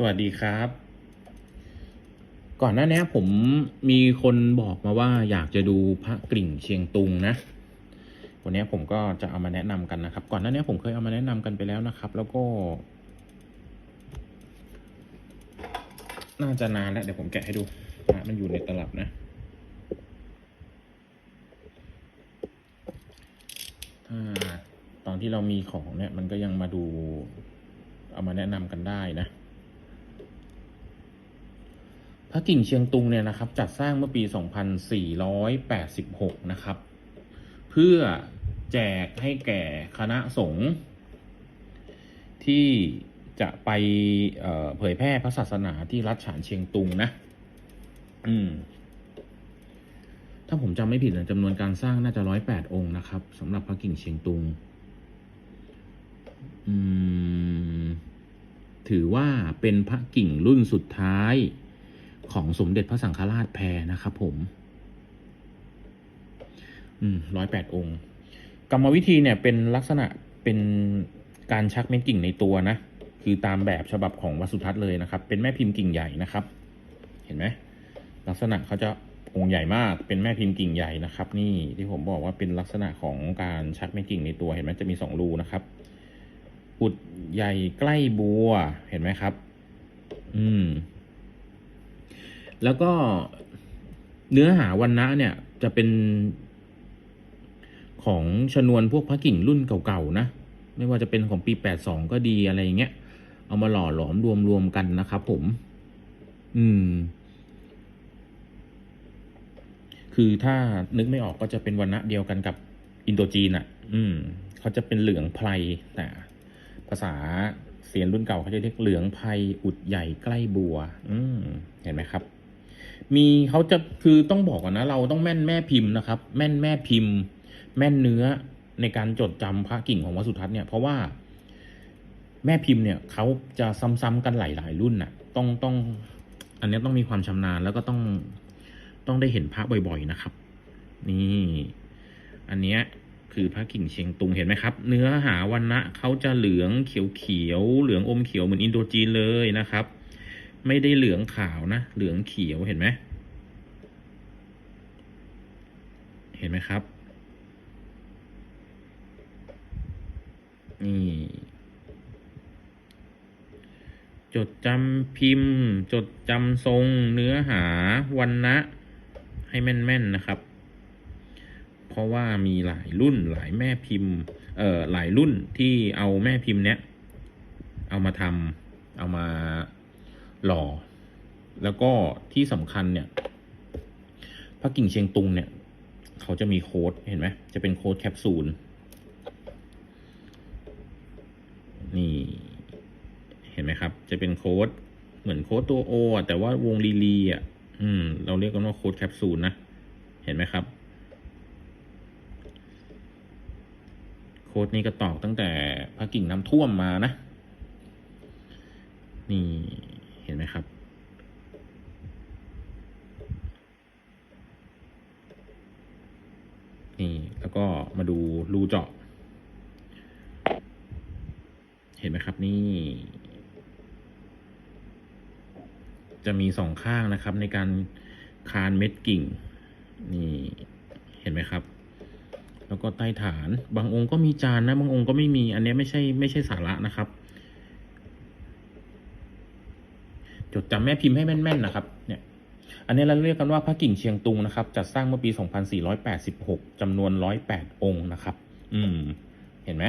สวัสดีครับ ก่อนหน้านี้ผมมีคนบอกมาว่าอยากจะดูพระกริ่งเชียงตุงนะ วันนี้ผมก็จะเอามาแนะนำกันนะครับ ก่อนหน้านี้ผมเคยเอามาแนะนำกันไปแล้วนะครับ แล้วก็ น่าจะนานแล้วเดี๋ยวผมแกะให้ดูพระมันอยู่ในตลับนะ ถ้าตอนที่เรามีของเนี่ยมันก็ยังมาดูเอามาแนะนำกันได้นะ ระกิ่งเชียงตุงเนี่ยนะครับจัดสร้างเมื่อปี 2486 นะครับ เพื่อแจกให้แก่คณะสงฆ์ที่จะไปเเผยแพร่พระศาสนาที่รัฐฉานเชียงตุงนะ อืม ถ้าผมจำไม่ผิดนะจำนวนการสร้างน่าจะร้อยแปดองค์นะครับสำหรับพระกิ่งเชียงตุง อืม ถือว่าเป็นพระกิ่งรุ่นสุดท้าย ของสมเด็จพระสังฆราชแพรนะครับผม อืมร้อยแปดองค์ กรรมวิธีเนี่ยเป็นลักษณะเป็นการชักเม็ดกิ่งในตัวนะ คือตามแบบฉบับของวัสุทัศน์เลยนะครับ เป็นแม่พิมพ์กิ่งใหญ่นะครับ เห็นไหมลักษณะเขาจะองค์ใหญ่มากเป็นแม่พิมพ์กิ่งใหญ่นะครับ นี่ที่ผมบอกว่าเป็นลักษณะของการชักเม็ดกิ่งในตัวเห็นไหมจะมีสองรูนะครับอุดใหญ่ใกล้บัวเห็นไหมครับ อืม แล้วก็เนื้อหาวันนะเนี่ยจะเป็น ของชนวนพวกพระกิ่งรุ่นเก่าๆนะ ไม่ว่าจะเป็นของปีแปดสองก็ดีอะไรอย่างเงี้ย เอามาหล่อหลอมรวมๆกันนะครับผม อืม คือถ้านึกไม่ออกก็จะเป็นวันนะเดียวกันกับอินโดจีนอะ อืม เขาจะเป็นเหลืองไพรแต่ภาษาเสียนรุ่นเก่าเขาจะเรียกเหลืองไพรอุดใหญ่ใกล้บัว อืม เห็นไหมครับ มีเขาจะคือต้องบอกก่อนนะ เราต้องแม่นแม่พิมพ์นะครับ แม่นแม่พิมพ์ แม่นเนื้อในการจดจำพระกิ่งของวัดสุทัศน์เนี่ยเพราะว่าแม่พิมพ์เนี่ยเขาจะซ้ำๆกันหลายๆรุ่นน่ะ ต้องต้อง อันนี้ต้องมีความชำนาญแล้วก็ต้องต้องได้เห็นพระบ่อยๆนะครับ นี่ อันเนี้ยคือพระกิ่งเชียงตุงเห็นไหมครับ เนื้อหาวันนะเขาจะเหลืองเขียวๆเหลืองอมเขียวเหมือนอินโดจีนเลยนะครับ ไม่ได้เหลืองขาวนะ เหลืองเขียวเห็นไหม เห็นไหมครับ นี่ จดจำพิมพ์ จดจำทรง เนื้อหาวันนะ ให้แม่น ๆ นะครับ เพราะว่ามีหลายรุ่นหลายแม่พิมพ์ เอ่อ หลายรุ่นที่เอาแม่พิมพ์เนี้ย เอามาทำเอามา หล่อ แล้วก็ที่สำคัญเนี่ยพระกิ่งเชียงตุงเนี่ย เขาจะมีโค้ดเห็นไหมจะเป็นโค้ดแคปซูลนี่เห็นไหมครับ จะเป็นโค้ดเหมือนโค้ดตัวโอแต่ว่าวงลีลีอะอืม เราเรียกกันว่าโค้ดแคปซูลนะ เห็นไหมครับ โค้ดนี้ก็ตอกตั้งแต่พระกิ่งน้ำท่วมมานะ นี่ เห็นไหมครับ นี่แล้วก็มาดูรูเจาะ เห็นไหมครับนี่ จะมีสองข้างนะครับ ในการคานเม็ดกิ่ง นี่เห็นไหมครับ แล้วก็ใต้ฐาน บางองค์ก็มีจานนะ บางองค์ก็ไม่มี อันนี้ไม่ใช่ไม่ใช่สาระนะครับ จ ดจำแม่พิมพ์ให้แม่นๆนะครับเนี่ยอันนี้เราเรียกกันว่าพระกิ่งเชียงตุงนะครับ จัดสร้างเมื่อปี 2486จำนวน 108 องค์นะครับ อืม เห็นไหม